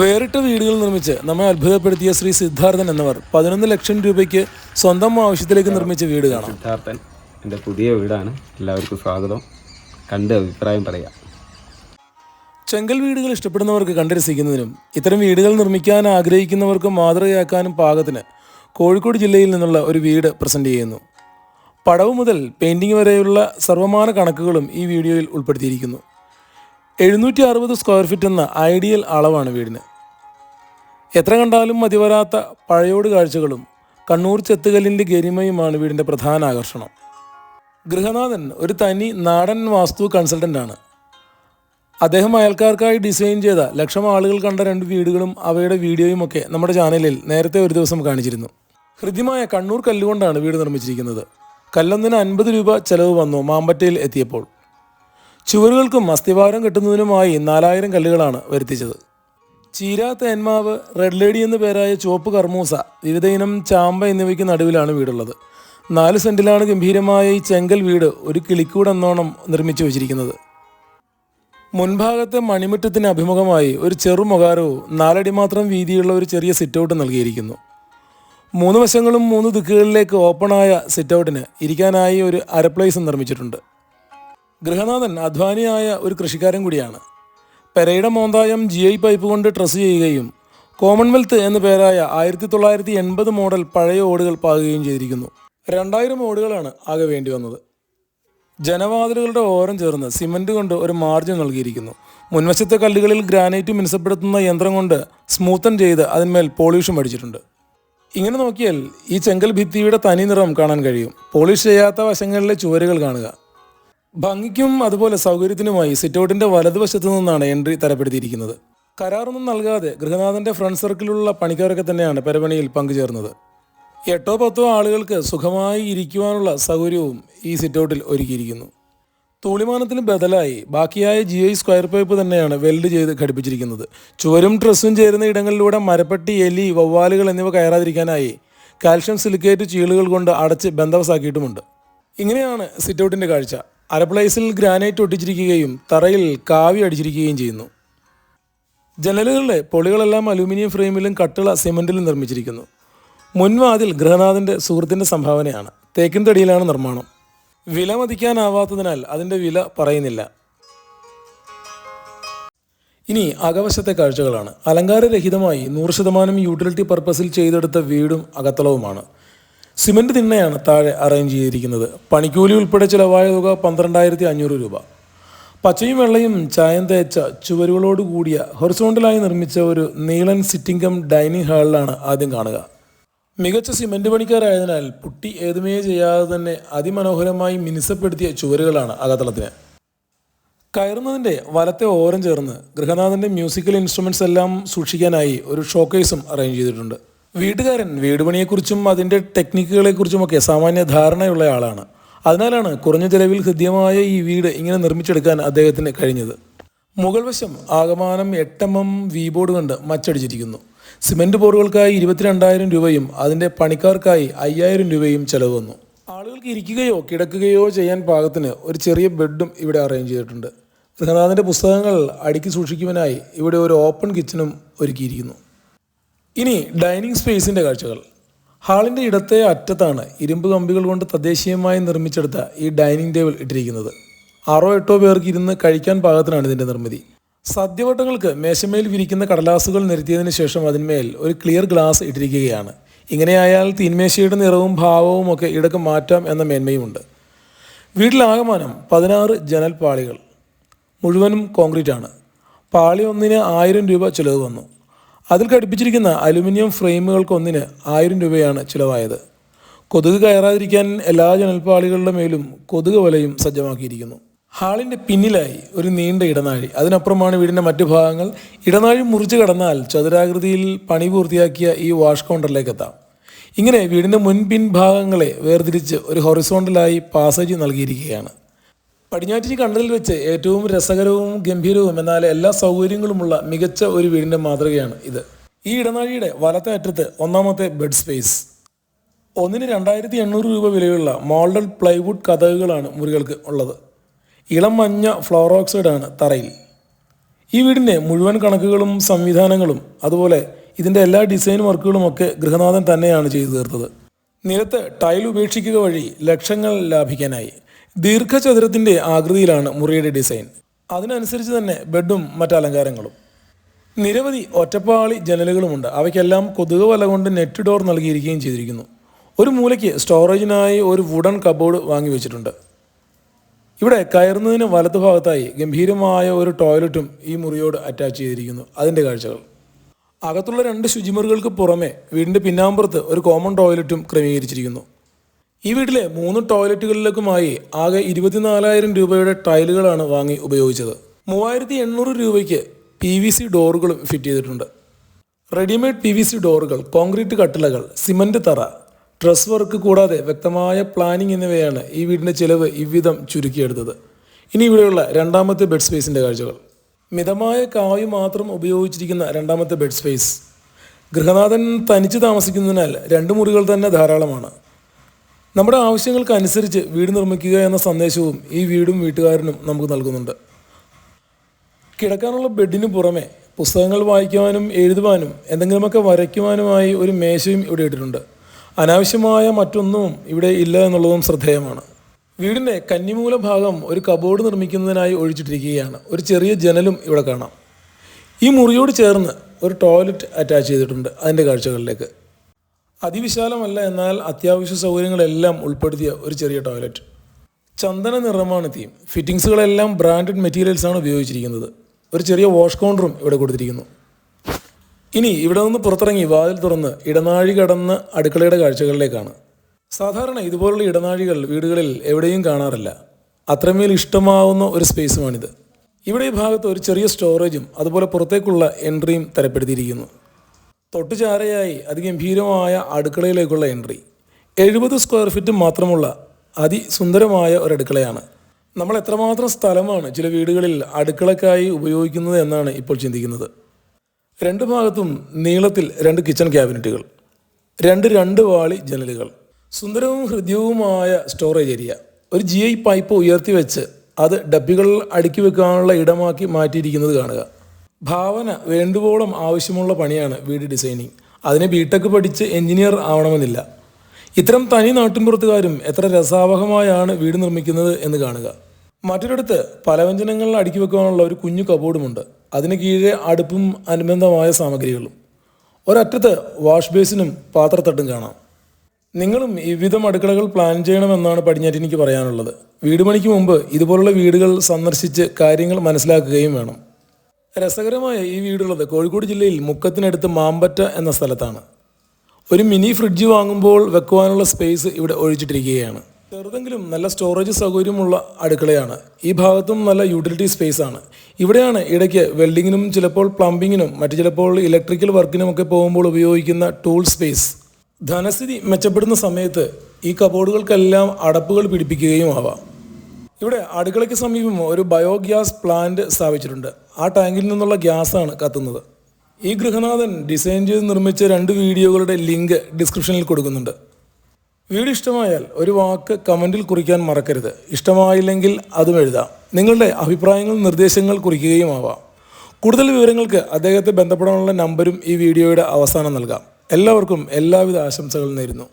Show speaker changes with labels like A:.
A: വേറിട്ട വീടുകൾ നിർമ്മിച്ച് നമ്മെ അത്ഭുതപ്പെടുത്തിയ ശ്രീ സിദ്ധാർത്ഥൻ എന്നവർ പതിനൊന്ന് ലക്ഷം രൂപയ്ക്ക് സ്വന്തം ആവശ്യത്തിലേക്ക് നിർമ്മിച്ച വീട് കാണാം.
B: സിദ്ധാർത്ഥൻ എന്റെ പുതിയ വീടാണ്. എല്ലാവർക്കും സ്വാഗതം. കണ്ട് അഭിപ്രായം പറയാം.
A: ചെങ്കൽ വീടുകൾ ഇഷ്ടപ്പെടുന്നവർക്ക് കണ്ട് രസിക്കുന്നതിനും ഇത്തരം വീടുകൾ നിർമ്മിക്കാൻ ആഗ്രഹിക്കുന്നവർക്ക് മാതൃകയാക്കാനും പാകത്തിന് കോഴിക്കോട് ജില്ലയിൽ നിന്നുള്ള ഒരു വീട് പ്രസന്റ് ചെയ്യുന്നു. പടവ് മുതൽ പെയിന്റിംഗ് വരെയുള്ള സർവമാന കണക്കുകളും ഈ വീഡിയോയിൽ ഉൾപ്പെടുത്തിയിരിക്കുന്നു. എഴുന്നൂറ്റി അറുപത് സ്ക്വയർ ഫീറ്റ് എന്ന ഐഡിയൽ അളവാണ് വീടിന്. എത്ര കണ്ടാലും മതിവരാത്ത പഴയോട് കാഴ്ചകളും കണ്ണൂർ ചെത്തുകല്ലിന്റെ ഗരിമയുമാണ് വീടിന്റെ പ്രധാന ആകർഷണം. ഗൃഹനാഥൻ ഒരു തനി നാടൻ വാസ്തു കൺസൾട്ടന്റാണ്. അദ്ദേഹം അയൽക്കാർക്കായി ഡിസൈൻ ചെയ്ത ലക്ഷം ആളുകൾ കണ്ട രണ്ട് വീടുകളും അവയുടെ വീഡിയോയും ഒക്കെ നമ്മുടെ ചാനലിൽ നേരത്തെ ഒരു ദിവസം കാണിച്ചിരുന്നു. ഹൃദ്യമായ കണ്ണൂർ കല്ലുകൊണ്ടാണ് വീട് നിർമ്മിച്ചിരിക്കുന്നത്. കല്ലൊന്നിന് അൻപത് രൂപ ചെലവ് വന്നു മാമ്പറ്റയിൽ എത്തിയപ്പോൾ. ചുവരുകൾക്കും അസ്ഥിഭാരം കെട്ടുന്നതിനുമായി നാലായിരം കല്ലുകളാണ് വരുത്തിച്ചത്. ചീര തേന്മാവ് റെഡ് ലേഡി എന്ന പേരായ ചുവപ്പ് കർമൂസ വിവിധ ഇനം ചാമ്പ എന്നിവയ്ക്ക് നടുവിലാണ് വീടുള്ളത്. നാല് സെന്റിലാണ് ഗംഭീരമായ ഈ ചെങ്കൽ വീട് ഒരു കിളിക്കൂട് എന്നോണം നിർമ്മിച്ചു വെച്ചിരിക്കുന്നത്. മുൻഭാഗത്തെ മണിമുറ്റത്തിന് അഭിമുഖമായി ഒരു ചെറു ചെറുമുഖാരവും നാലടി മാത്രം വീതിയുള്ള ഒരു ചെറിയ സിറ്റൗട്ട് നൽകിയിരിക്കുന്നു. മൂന്ന് വശങ്ങളും മൂന്ന് ദിക്കുകളിലേക്ക് ഓപ്പണായ സിറ്റൗട്ടിന് ഇരിക്കാനായി ഒരു അരപ്ലേസും നിർമ്മിച്ചിട്ടുണ്ട്. ഗൃഹനാഥൻ അധ്വാനിയായ ഒരു കൃഷിക്കാരൻ കൂടിയാണ്. പെരയുടെ മോന്തായം ജി ഐ പൈപ്പ് കൊണ്ട് ട്രസ് ചെയ്യുകയും കോമൺവെൽത്ത് എന്ന പേരായ ആയിരത്തി തൊള്ളായിരത്തി എൺപത് മോഡൽ പഴയ ഓടുകൾ പാകുകയും ചെയ്തിരിക്കുന്നു. രണ്ടായിരം ഓടുകളാണ് ആകെ വേണ്ടി വന്നത്. ജനവാതിലുകളുടെ ഓരം ചേർന്ന് സിമന്റ് കൊണ്ട് ഒരു മാർജിൻ നൽകിയിരിക്കുന്നു. മുൻവശത്തെ കല്ലുകളിൽ ഗ്രാനൈറ്റ് മിനുസപ്പെടുത്തുന്ന യന്ത്രം കൊണ്ട് സ്മൂത്തൻ ചെയ്ത് അതിന്മേൽ പോളിഷും അടിച്ചിട്ടുണ്ട്. ഇങ്ങനെ നോക്കിയാൽ ഈ ചെങ്കൽ ഭിത്തിയുടെ തനി നിറം കാണാൻ കഴിയും. പോളിഷ് ചെയ്യാത്ത വശങ്ങളിലെ ചുവരുകൾ കാണുക. ഭംഗിക്കും അതുപോലെ സൗകര്യത്തിനുമായി സിറ്റൗട്ടിന്റെ വലതുവശത്തു നിന്നാണ് എൻട്രി തരപ്പെടുത്തിയിരിക്കുന്നത്. കരാറൊന്നും നൽകാതെ ഗൃഹനാഥന്റെ ഫ്രണ്ട് സർക്കിളിലുള്ള പണിക്കാരൊക്കെ തന്നെയാണ് പരപണിയിൽ പങ്കുചേർന്നത്. എട്ടോ പത്തോ ആളുകൾക്ക് സുഖമായി ഇരിക്കുവാനുള്ള സൗകര്യവും ഈ സിറ്റൗട്ടിൽ ഒരുക്കിയിരിക്കുന്നു. തൂളിമാനത്തിന് ബദലായി ബാക്കിയായ ജി ഐ സ്ക്വയർ പൈപ്പ് തന്നെയാണ് വെൽഡ് ചെയ്ത് ഘടിപ്പിച്ചിരിക്കുന്നത്. ചുവരും ഡ്രസ്സും ചേരുന്ന ഇടങ്ങളിലൂടെ മരപ്പെട്ടി എലി വവ്വാലുകൾ എന്നിവ കയറാതിരിക്കാനായി കാൽഷ്യം സിലിക്കേറ്റ് ചീളുകൾ കൊണ്ട് അടച്ച് ബന്ധവസാക്കിയിട്ടുമുണ്ട്. ഇങ്ങനെയാണ് സിറ്റൗട്ടിന്റെ കാഴ്ച. അരപ്ലേസിൽ ഗ്രാനൈറ്റ് ഒട്ടിച്ചിരിക്കുകയും തറയിൽ കാവി അടിച്ചിരിക്കുകയും ചെയ്യുന്നു. ജനലുകളുടെ പൊളികളെല്ലാം അലൂമിനിയം ഫ്രെയിമിലും കട്ടിള സിമന്റിലും നിർമ്മിച്ചിരിക്കുന്നു. മുൻവാതിൽ ഗൃഹനാഥന്റെ സുഹൃത്തിന്റെ സംഭാവനയാണ്. തേക്കിൻ തടിയിലാണ് നിർമ്മാണം. വില മതിക്കാനാവാത്തതിനാൽ അതിന്റെ വില പറയുന്നില്ല. ഇനി അകവശത്തെ കാഴ്ചകളാണ്. അലങ്കാരരഹിതമായി നൂറ് ശതമാനം യൂട്ടിലിറ്റി പർപ്പസിൽ ചെയ്തെടുത്ത വീടും അകത്തളവുമാണ്. സിമന്റ് തിണ്ണയാണ് താഴെ അറേഞ്ച് ചെയ്തിരിക്കുന്നത്. പണിക്കൂലി ഉൾപ്പെടെ ചിലവായ തുക പന്ത്രണ്ടായിരത്തി അഞ്ഞൂറ് രൂപ. പച്ചയും വെള്ളയും ചായം തേച്ച ചുവരുകളോട് കൂടിയ ഹൊറിസോണ്ടലായി നിർമ്മിച്ച ഒരു നീളൻ സിറ്റിംഗ് കം ഡൈനിങ് ഹാളിലാണ് ആദ്യം കാണുക. മികച്ച സിമന്റ് പണിക്കാരായതിനാൽ പുട്ടി ഏതുമേ ചെയ്യാതെ തന്നെ അതിമനോഹരമായി മിനുസപ്പെടുത്തിയ ചുവരുകളാണ് അകത്തളത്തിന്. കയറുന്നതിന്റെ വലത്തെ ഓരം ചേർന്ന് ഗൃഹനാഥന്റെ മ്യൂസിക്കൽ ഇൻസ്ട്രുമെന്റ്സ് എല്ലാം സൂക്ഷിക്കാനായി ഒരു ഷോക്കേസും അറേഞ്ച് ചെയ്തിട്ടുണ്ട്. വീട്ടുകാരൻ വീട് പണിയെക്കുറിച്ചും അതിന്റെ ടെക്നിക്കുകളെക്കുറിച്ചുമൊക്കെ സാമാന്യ ധാരണയുള്ള ആളാണ്. അതിനാലാണ് കുറഞ്ഞ ചെലവിൽ ഹൃദ്യമായ ഈ വീട് ഇങ്ങനെ നിർമ്മിച്ചെടുക്കാൻ അദ്ദേഹത്തിന് കഴിഞ്ഞത്. മുകൾ വശം ആകമാനം എട്ട് എം എം വി ബോർഡ് കൊണ്ട് മച്ചടിച്ചിരിക്കുന്നു. സിമന്റ് ബോർഡുകൾക്കായി ഇരുപത്തിരണ്ടായിരം രൂപയും അതിന്റെ പണിക്കാർക്കായി അയ്യായിരം രൂപയും ചെലവ് വന്നു. ആളുകൾക്ക് ഇരിക്കുകയോ കിടക്കുകയോ ചെയ്യാൻ പാകത്തിന് ഒരു ചെറിയ ബെഡും ഇവിടെ അറേഞ്ച് ചെയ്തിട്ടുണ്ട്. ഗൃഹനാഥന്റെ പുസ്തകങ്ങൾ അടുക്കി സൂക്ഷിക്കുവാനായി ഇവിടെ ഒരു ഓപ്പൺ കിച്ചണും ഒരുക്കിയിരിക്കുന്നു. ഇനി ഡൈനിങ് സ്പേസിന്റെ കാഴ്ചകൾ. ഹാളിന്റെ ഇടത്തെ അറ്റത്താണ് ഇരുമ്പ് കമ്പികൾ കൊണ്ട് തദ്ദേശീയമായി നിർമ്മിച്ചെടുത്ത ഈ ഡൈനിങ് ടേബിൾ ഇട്ടിരിക്കുന്നത്. ആറോ എട്ടോ പേർക്ക് ഇരുന്ന് കഴിക്കാൻ പാകത്തിനാണ് ഇതിന്റെ നിർമ്മിതി. സദ്യവട്ടങ്ങൾക്ക് മേശമേൽ വിരിക്കുന്ന കടലാസുകൾ നിരത്തിയതിനു ശേഷം അതിന്മേൽ ഒരു ക്ലിയർ ഗ്ലാസ് ഇട്ടിരിക്കുകയാണ്. ഇങ്ങനെയായാൽ തീന്മേശയുടെ നിറവും ഭാവവും ഒക്കെ ഇടയ്ക്ക് മാറ്റാം എന്ന മേന്മയുമുണ്ട്. വീട്ടിലാകമാനം പതിനാറ് ജനൽപ്പാളികൾ. മുഴുവനും കോൺക്രീറ്റ് ആണ് പാളി ഒന്നിന് ആയിരം രൂപ ചിലവ് വന്നു. അതിൽ ഘടിപ്പിച്ചിരിക്കുന്ന അലുമിനിയം ഫ്രെയിമുകൾക്കൊന്നിന് ആയിരം രൂപയാണ് ചിലവായത്. കൊതുക് കയറാതിരിക്കാൻ എല്ലാ ജനൽപ്പാളികളുടെ മേലും കൊതുക് വലയും സജ്ജമാക്കിയിരിക്കുന്നു. ഹാളിന്റെ പിന്നിലായി ഒരു നീണ്ട ഇടനാഴി. അതിനപ്പുറമാണ് വീടിന്റെ മറ്റു ഭാഗങ്ങൾ. ഇടനാഴി മുറിച്ച് കടന്നാൽ ചതുരാകൃതിയിൽ പണി പൂർത്തിയാക്കിയ ഈ വാഷ് കൗണ്ടറിലേക്ക് എത്താം. ഇങ്ങനെ വീടിന്റെ മുൻപിൻ ഭാഗങ്ങളെ വേർതിരിച്ച് ഒരു ഹൊറിസോണ്ടലായി പാസേജ് നൽകിയിരിക്കുകയാണ്. പടിഞ്ഞാറ്റിനി കണ്ടതിൽ വെച്ച് ഏറ്റവും രസകരവും ഗംഭീരവും എന്നാൽ എല്ലാ സൗകര്യങ്ങളുമുള്ള മികച്ച ഒരു വീടിന്റെ മാതൃകയാണ് ഇത്. ഈ ഇടനാഴിയുടെ വലത്തെ അറ്റത്ത് ഒന്നാമത്തെ ബെഡ് സ്പേസ് ഒന്നിന് രണ്ടായിരത്തി എണ്ണൂറ് രൂപ വിലയുള്ള മോൾഡഡ് പ്ലൈവുഡ് കഥകുകളാണ് മുറികൾക്ക് ഉള്ളത്. ഇളം മഞ്ഞ ഫ്ലോറോക്സൈഡ് ആണ് തറയിൽ. ഈ വീടിന്റെ മുഴുവൻ കണക്കുകളും സംവിധാനങ്ങളും അതുപോലെ ഇതിന്റെ എല്ലാ ഡിസൈൻ വർക്കുകളും ഒക്കെ ഗൃഹനാഥൻ തന്നെയാണ് ചെയ്തു തീർത്തത്. നിലത്ത് ടൈൽ ഉപേക്ഷിക്കുക വഴി ലക്ഷങ്ങൾ ലാഭിക്കാനായി. ദീർഘചതുരത്തിന്റെ ആകൃതിയിലാണ് മുറിയുടെ ഡിസൈൻ. അതിനനുസരിച്ച് തന്നെ ബെഡും മറ്റ് അലങ്കാരങ്ങളും. നിരവധി ഒറ്റപ്പാളി ജനലുകളുമുണ്ട്. അവയ്ക്കെല്ലാം കൊതുക് വല കൊണ്ട് നെറ്റ് ഡോർ നൽകിയിരിക്കുകയും ചെയ്തിരിക്കുന്നു. ഒരു മൂലയ്ക്ക് സ്റ്റോറേജിനായി ഒരു വുഡൻ കബോർഡ് വാങ്ങി വെച്ചിട്ടുണ്ട്. ഇവിടെ കയറുന്നതിന് വലതുഭാഗത്തായി ഗംഭീരമായ ഒരു ടോയ്ലറ്റും ഈ മുറിയോട് അറ്റാച്ച് ചെയ്തിരിക്കുന്നു. അതിന്റെ കാഴ്ചകൾ. അകത്തുള്ള രണ്ട് ശുചിമുറികൾക്ക് പുറമെ വീടിന്റെ പിന്നാമ്പുറത്ത് ഒരു കോമൺ ടോയ്ലറ്റും ക്രമീകരിച്ചിരിക്കുന്നു. ഈ വീട്ടിലെ മൂന്ന് ടോയ്ലറ്റുകളിലേക്കുമായി ആകെ ഇരുപത്തിനാലായിരം രൂപയുടെ ടൈലുകളാണ് വാങ്ങി ഉപയോഗിച്ചത്. മൂവായിരത്തി എണ്ണൂറ് രൂപയ്ക്ക് പി വി സി ഡോറുകളും ഫിറ്റ് ചെയ്തിട്ടുണ്ട്. റെഡിമെയ്ഡ് പി വി സി ഡോറുകൾ കോൺക്രീറ്റ് കട്ടിലകൾ സിമന്റ് തറ ഡ്രസ് വർക്ക് കൂടാതെ വ്യക്തമായ പ്ലാനിംഗ് എന്നിവയാണ് ഈ വീടിന്റെ ചിലവ് ഇவ்விധം ചുരുക്കിയെടുത്തത്. ഇനി ഇവിടെയുള്ള രണ്ടാമത്തെ ബെഡ് സ്പേസിന്റെ കാഴ്ചകൾ. മിതമായ കായ് മാത്രം ഉപയോഗിച്ചിരിക്കുന്ന രണ്ടാമത്തെ ബെഡ് സ്പേസ്. ഗൃഹനാഥൻ തനിച്ച് താമസിക്കുന്നതിനാൽ രണ്ട് മുറികൾ തന്നെ ധാരാളമാണ്. നമ്മുടെ ആവശ്യങ്ങൾക്കനുസരിച്ച് വീട് നിർമ്മിക്കുക എന്ന സന്ദേശവും ഈ വീടും വീട്ടുകാരനും നമുക്ക് നൽകുന്നുണ്ട്. കിടക്കാനുള്ള ബെഡിന് പുറമെ പുസ്തകങ്ങൾ വായിക്കുവാനും എഴുതുവാനും എന്തെങ്കിലുമൊക്കെ വരയ്ക്കുവാനുമായി ഒരു മേശയും ഇവിടെ ഇട്ടിട്ടുണ്ട്. അനാവശ്യമായ മറ്റൊന്നും ഇവിടെ ഇല്ല എന്നുള്ളതും ശ്രദ്ധേയമാണ്. വീടിന്റെ കന്നിമൂല ഭാഗം ഒരു കബോർഡ് നിർമ്മിക്കുന്നതിനായി ഒഴിച്ചിട്ടിരിക്കുകയാണ്. ഒരു ചെറിയ ജനലും ഇവിടെ കാണാം. ഈ മുറിയോട് ചേർന്ന് ഒരു ടോയ്ലറ്റ് അറ്റാച്ച് ചെയ്തിട്ടുണ്ട് അതിന്റെ കാഴ്ചകളിലേക്ക്. അതിവിശാലമല്ല എന്നാൽ അത്യാവശ്യ സൗകര്യങ്ങളെല്ലാം ഉൾപ്പെടുത്തിയ ഒരു ചെറിയ ടോയ്ലറ്റ് ചന്ദന നിറമാണ് തീം ഫിറ്റിങ്സുകളെല്ലാം ബ്രാൻഡഡ് മെറ്റീരിയൽസാണ് ഉപയോഗിച്ചിരിക്കുന്നത്. ഒരു ചെറിയ വാഷ് കൗണ്ടറും ഇവിടെ കൊടുത്തിരിക്കുന്നു. ഇനി ഇവിടെ നിന്ന് പുറത്തിറങ്ങി വാതിൽ തുറന്ന് ഇടനാഴി കടന്ന് അടുക്കളയുടെ കാഴ്ചകളിലേക്കാണ്. സാധാരണ ഇതുപോലുള്ള ഇടനാഴികൾ വീടുകളിൽ എവിടെയും കാണാറില്ല. അത്രമേൽ ഇഷ്ടമാവുന്ന ഒരു സ്പേസുമാണിത് ഇവിടെ ഈ ഭാഗത്ത് ഒരു ചെറിയ സ്റ്റോറേജും അതുപോലെ പുറത്തേക്കുള്ള എൻട്രിയും തരപ്പെടുത്തിയിരിക്കുന്നു. തൊട്ടുചാരയായി അതിഗംഭീരമായ അടുക്കളയിലേക്കുള്ള എൻട്രി. എഴുപത് സ്ക്വയർ ഫീറ്റ് മാത്രമുള്ള അതിസുന്ദരമായ ഒരു അടുക്കളയാണ് നമ്മൾ എത്രമാത്രം സ്ഥലമാണ് ചില വീടുകളിൽ അടുക്കളക്കായി ഉപയോഗിക്കുന്നത് എന്നാണ് ഇപ്പോൾ ചിന്തിക്കുന്നത്. രണ്ട് ഭാഗത്തും നീളത്തിൽ രണ്ട് കിച്ചൺ ക്യാബിനറ്റുകൾ. രണ്ട് രണ്ട് വാളി ജനലുകൾ. സുന്ദരവും ഹൃദ്യവുമായ സ്റ്റോറേജ് ഏരിയ. ഒരു ജി ഐ പൈപ്പ് ഉയർത്തി വെച്ച് അത് ഡബ്ബികൾ അടുക്കി വെക്കാനുള്ള ഇടമാക്കി മാറ്റിയിരിക്കുന്നത് കാണുക. ഭാവന വേണ്ടുവോളം ആവശ്യമുള്ള പണിയാണ് വീട് ഡിസൈനിങ്. അതിന് ബിടെക് പഠിച്ച് എഞ്ചിനീയർ ആവണമെന്നില്ല. ഇത്തരം തനി നാട്ടിൻപുറത്തുകാരും എത്ര രസാവഹമായാണ് വീട് നിർമ്മിക്കുന്നത് എന്ന് കാണുക. മറ്റൊരിടത്ത് പലവ്യഞ്ജനങ്ങൾ അടുക്കി വെക്കാനുള്ള ഒരു കുഞ്ഞു കബോർഡുമുണ്ട്. അതിന് കീഴെ അടുപ്പും അനുബന്ധമായ സാമഗ്രികളും. ഒരറ്റത്ത് വാഷ് ബേസിനും പാത്രത്തട്ടും കാണാം. നിങ്ങളും ഇവിധം അടുക്കളകൾ പ്ലാൻ ചെയ്യണമെന്നാണ് പടിഞ്ഞാറ്റിനിക്ക് പറയാനുള്ളത്. വീട് പണിക്ക് മുമ്പ് ഇതുപോലുള്ള വീടുകൾ സന്ദർശിച്ച് കാര്യങ്ങൾ മനസ്സിലാക്കുകയും വേണം. രസകരമായ ഈ വീടുള്ളത് കോഴിക്കോട് ജില്ലയിൽ മുക്കത്തിനടുത്ത് മാമ്പറ്റ എന്ന സ്ഥലത്താണ്. ഒരു മിനി ഫ്രിഡ്ജ് വാങ്ങുമ്പോൾ വെക്കുവാനുള്ള സ്പേസ് ഇവിടെ ഒഴിച്ചിട്ടിരിക്കുകയാണ്. ചെറുതെങ്കിലും നല്ല സ്റ്റോറേജ് സൗകര്യമുള്ള അടുക്കളയാണ്. ഈ ഭാഗത്തും നല്ല യൂട്ടിലിറ്റി സ്പേസ് ആണ് ഇവിടെയാണ് ഇടയ്ക്ക് വെൽഡിങ്ങിനും ചിലപ്പോൾ പ്ലംബിങ്ങിനും മറ്റു ചിലപ്പോൾ ഇലക്ട്രിക്കൽ വർക്കിനും ഒക്കെ പോകുമ്പോൾ ഉപയോഗിക്കുന്ന ടൂൾ സ്പേസ്. ധനസ്ഥിതി മെച്ചപ്പെടുന്ന സമയത്ത് ഈ കബോർഡുകൾക്കെല്ലാം അടപ്പുകൾ പിടിപ്പിക്കുകയും ആവാം. ഇവിടെ അടുക്കളയ്ക്ക് സമീപം ഒരു ബയോഗ്യാസ് പ്ലാന്റ് സ്ഥാപിച്ചിട്ടുണ്ട്. ആ ടാങ്കിൽ നിന്നുള്ള ഗ്യാസാണ് കത്തുന്നത്. ഈ ഗൃഹനാഥൻ ഡിസൈൻ ചെയ്ത് നിർമ്മിച്ച രണ്ട് വീഡിയോകളുടെ ലിങ്ക് ഡിസ്ക്രിപ്ഷനിൽ കൊടുക്കുന്നുണ്ട്. വീഡിയോ ഇഷ്ടമായാൽ ഒരു വാക്ക് കമന്റിൽ കുറിക്കാൻ മറക്കരുത്. ഇഷ്ടമായില്ലെങ്കിൽ അതും എഴുതാം. നിങ്ങളുടെ അഭിപ്രായങ്ങൾ നിർദ്ദേശങ്ങൾ കുറിക്കുകയും ആവാം. കൂടുതൽ വിവരങ്ങൾക്ക് അദ്ദേഹത്തെ ബന്ധപ്പെടാനുള്ള നമ്പരും ഈ വീഡിയോയുടെ അവസാനം നൽകാം. എല്ലാവർക്കും എല്ലാവിധ ആശംസകളും നേരുന്നു.